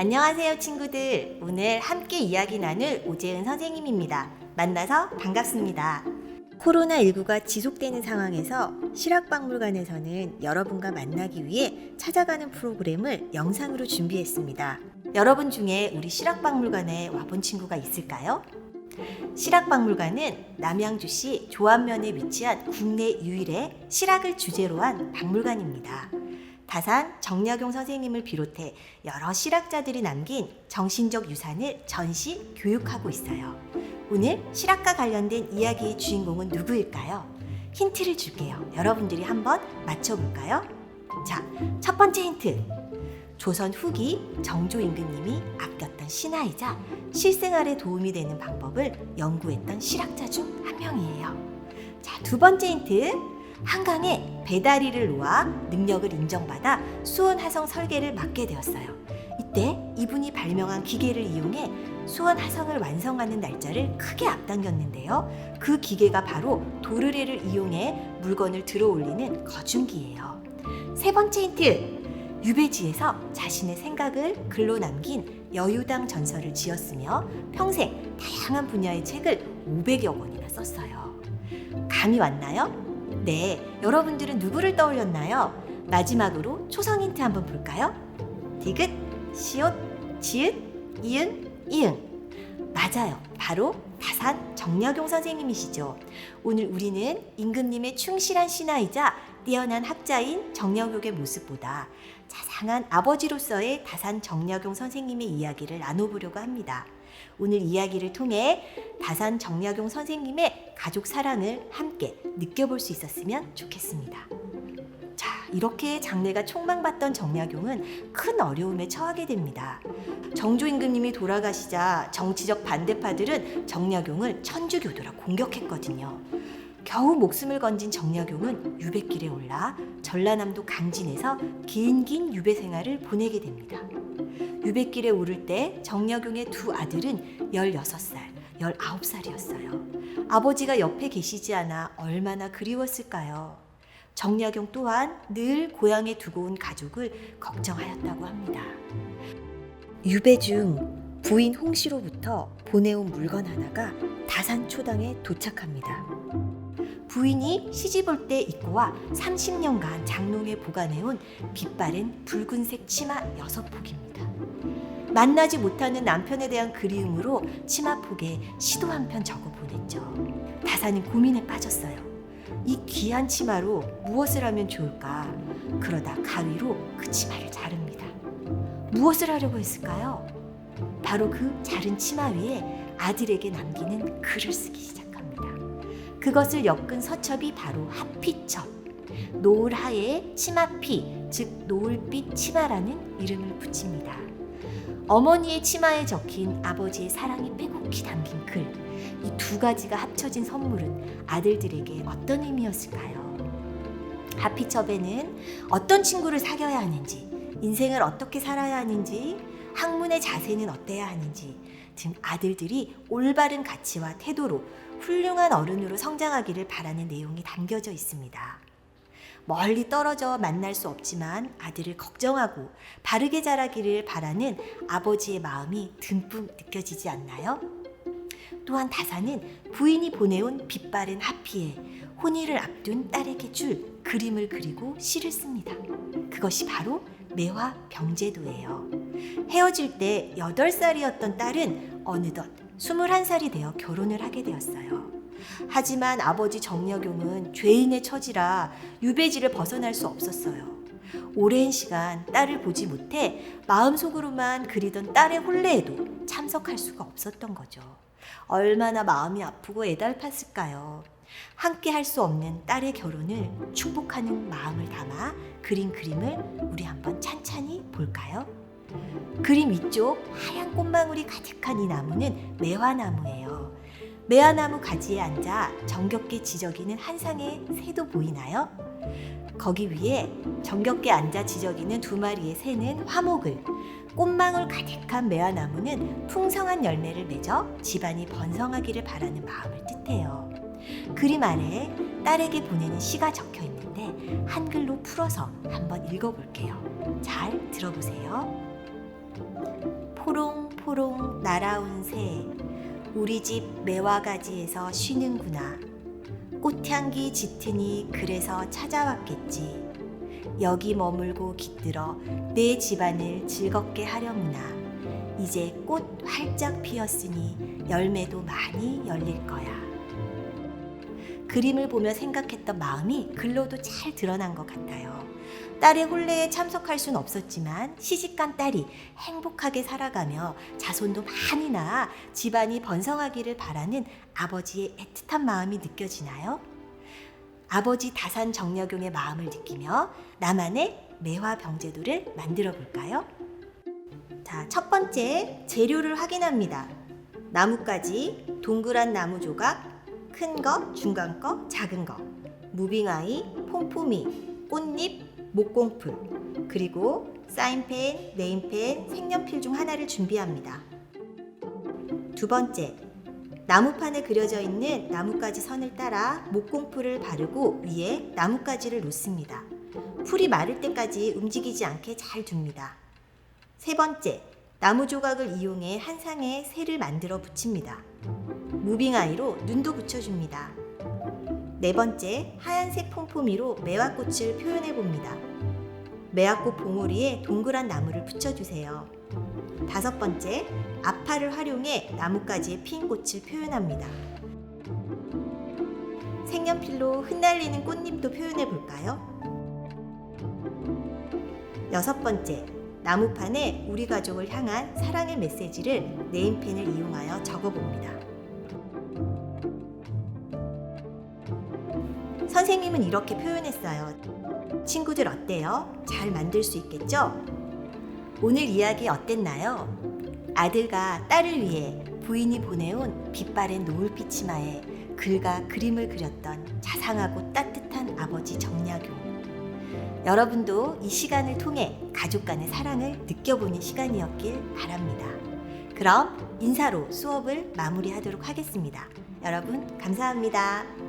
안녕하세요, 친구들. 오늘 함께 이야기 나눌 오재은 선생님입니다. 만나서 반갑습니다. 코로나19가 지속되는 상황에서 실학박물관에서는 여러분과 만나기 위해 찾아가는 프로그램을 영상으로 준비했습니다. 여러분 중에 우리 실학박물관에 와본 친구가 있을까요? 실학박물관은 남양주시 조안면에 위치한 국내 유일의 실학을 주제로 한 박물관입니다. 다산 정약용 선생님을 비롯해 여러 실학자들이 남긴 정신적 유산을 전시 교육하고 있어요. 오늘 실학과 관련된 이야기의 주인공은 누구일까요? 힌트를 줄게요. 여러분들이 한번 맞춰볼까요? 자, 첫 번째 힌트. 조선 후기 정조 임금님이 아꼈던 신하이자 실생활에 도움이 되는 방법을 연구했던 실학자 중 한 명이에요. 자, 두 번째 힌트. 한강에 배다리를 놓아 능력을 인정받아 수원 화성 설계를 맡게 되었어요. 이때 이분이 발명한 기계를 이용해 수원 화성을 완성하는 날짜를 크게 앞당겼는데요. 그 기계가 바로 도르래를 이용해 물건을 들어 올리는 거중기예요. 세 번째 힌트. 유배지에서 자신의 생각을 글로 남긴 여유당 전설을 지었으며 평생 다양한 분야의 책을 500여 권이나 썼어요. 감이 왔나요? 네, 여러분들은 누구를 떠올렸나요? 마지막으로 초성 힌트 한번 볼까요? 디귿, 시옷, 지읒, 이응, 이응. 맞아요. 바로 다산 정약용 선생님이시죠. 오늘 우리는 임금님의 충실한 신하이자 뛰어난 학자인 정약용의 모습보다 자상한 아버지로서의 다산 정약용 선생님의 이야기를 나눠보려고 합니다. 오늘 이야기를 통해 다산 정약용 선생님의 가족 사랑을 함께 느껴볼 수 있었으면 좋겠습니다. 자, 이렇게 장래가 촉망받던 정약용은 큰 어려움에 처하게 됩니다. 정조 임금님이 돌아가시자 정치적 반대파들은 정약용을 천주교도라 공격했거든요. 겨우 목숨을 건진 정약용은 유배길에 올라 전라남도 강진에서 긴긴 유배 생활을 보내게 됩니다. 유배길에 오를 때 정약용의 두 아들은 16살, 19살이었어요. 아버지가 옆에 계시지 않아 얼마나 그리웠을까요? 정약용 또한 늘 고향에 두고 온 가족을 걱정하였다고 합니다. 유배 중 부인 홍씨로부터 보내온 물건 하나가 다산 초당에 도착합니다. 부인이 시집 올 때 입고 와 30년간 장롱에 보관해온 빛바랜 붉은색 치마 여섯 폭입니다. 만나지 못하는 남편에 대한 그리움으로 치마 폭에 시도 한 편 적어 보냈죠. 다산은 고민에 빠졌어요. 이 귀한 치마로 무엇을 하면 좋을까? 그러다 가위로 그 치마를 자릅니다. 무엇을 하려고 했을까요? 바로 그 자른 치마 위에 아들에게 남기는 글을 쓰기 시작합니다. 그것을 엮은 서첩이 바로 하피첩. 노을 하에 치마피, 즉 노을빛 치마라는 이름을 붙입니다. 어머니의 치마에 적힌 아버지의 사랑이 빼곡히 담긴 글. 이 두 가지가 합쳐진 선물은 아들들에게 어떤 의미였을까요? 하피첩에는 어떤 친구를 사귀어야 하는지, 인생을 어떻게 살아야 하는지, 학문의 자세는 어때야 하는지 등 아들들이 올바른 가치와 태도로 훌륭한 어른으로 성장하기를 바라는 내용이 담겨져 있습니다. 멀리 떨어져 만날 수 없지만 아들을 걱정하고 바르게 자라기를 바라는 아버지의 마음이 듬뿍 느껴지지 않나요? 또한 다사는 부인이 보내온 빛바랜 하피에 혼인을 앞둔 딸에게 줄 그림을 그리고 시를 씁니다. 그것이 바로 매화 병제도예요. 헤어질 때 8살이었던 딸은 어느덧 21살이 되어 결혼을 하게 되었어요. 하지만 아버지 정약용은 죄인의 처지라 유배지를 벗어날 수 없었어요. 오랜 시간 딸을 보지 못해 마음속으로만 그리던 딸의 혼례에도 참석할 수가 없었던 거죠. 얼마나 마음이 아프고 애달팠을까요? 함께 할 수 없는 딸의 결혼을 축복하는 마음을 담아 그린 그림을 우리 한번 찬찬히 볼까요? 그림 위쪽 하얀 꽃망울이 가득한 이 나무는 매화나무예요. 매화나무 가지에 앉아 정겹게 지저귀는 한 상의 새도 보이나요? 거기 위에 정겹게 앉아 지저귀는 두 마리의 새는 화목을, 꽃망울 가득한 매화나무는 풍성한 열매를 맺어 집안이 번성하기를 바라는 마음을 뜻해요. 그림 아래에 딸에게 보내는 시가 적혀 있는데 한글로 풀어서 한번 읽어볼게요. 잘 들어보세요. 포롱포롱 날아온 새 우리 집 매화가지에서 쉬는구나. 꽃향기 짙으니 그래서 찾아왔겠지. 여기 머물고 깃들어 내 집안을 즐겁게 하려무나. 이제 꽃 활짝 피었으니 열매도 많이 열릴 거야 그림을 보며 생각했던 마음이 글로도 잘 드러난 것 같아요. 딸의 혼례에 참석할 순 없었지만 시집간 딸이 행복하게 살아가며 자손도 많이 낳아 집안이 번성하기를 바라는 아버지의 애틋한 마음이 느껴지나요? 아버지 다산 정약용의 마음을 느끼며 나만의 매화 병제도를 만들어 볼까요? 자, 첫 번째 재료를 확인합니다. 나뭇가지, 동그란 나무 조각, 큰 거, 중간 거, 작은 거, 무빙아이, 폼폼이, 꽃잎, 목공풀, 그리고 사인펜, 네임펜, 색연필 중 하나를 준비합니다. 두 번째, 나무판에 그려져 있는 나뭇가지 선을 따라 목공풀을 바르고 위에 나뭇가지를 놓습니다. 풀이 마를 때까지 움직이지 않게 잘 둡니다. 세 번째, 나무 조각을 이용해 한 상에 새를 만들어 붙입니다. 무빙 아이로 눈도 붙여줍니다. 네 번째, 하얀색 폼포미로 매화꽃을 표현해 봅니다. 매화꽃 봉오리에 동그란 나무를 붙여주세요. 다섯 번째, 앞팔을 활용해 나뭇가지에 핀 꽃을 표현합니다. 색연필로 흩날리는 꽃잎도 표현해 볼까요? 여섯 번째, 나무판에 우리 가족을 향한 사랑의 메시지를 네임펜을 이용하여 적어봅니다. 선생님은 이렇게 표현했어요. 친구들 어때요? 잘 만들 수 있겠죠? 오늘 이야기 어땠나요? 아들과 딸을 위해 부인이 보내온 빛바랜 노을빛 치마에 글과 그림을 그렸던 자상하고 따뜻한 아버지 정약용. 여러분도 이 시간을 통해 가족 간의 사랑을 느껴보는 시간이었길 바랍니다. 그럼 인사로 수업을 마무리하도록 하겠습니다. 여러분, 감사합니다.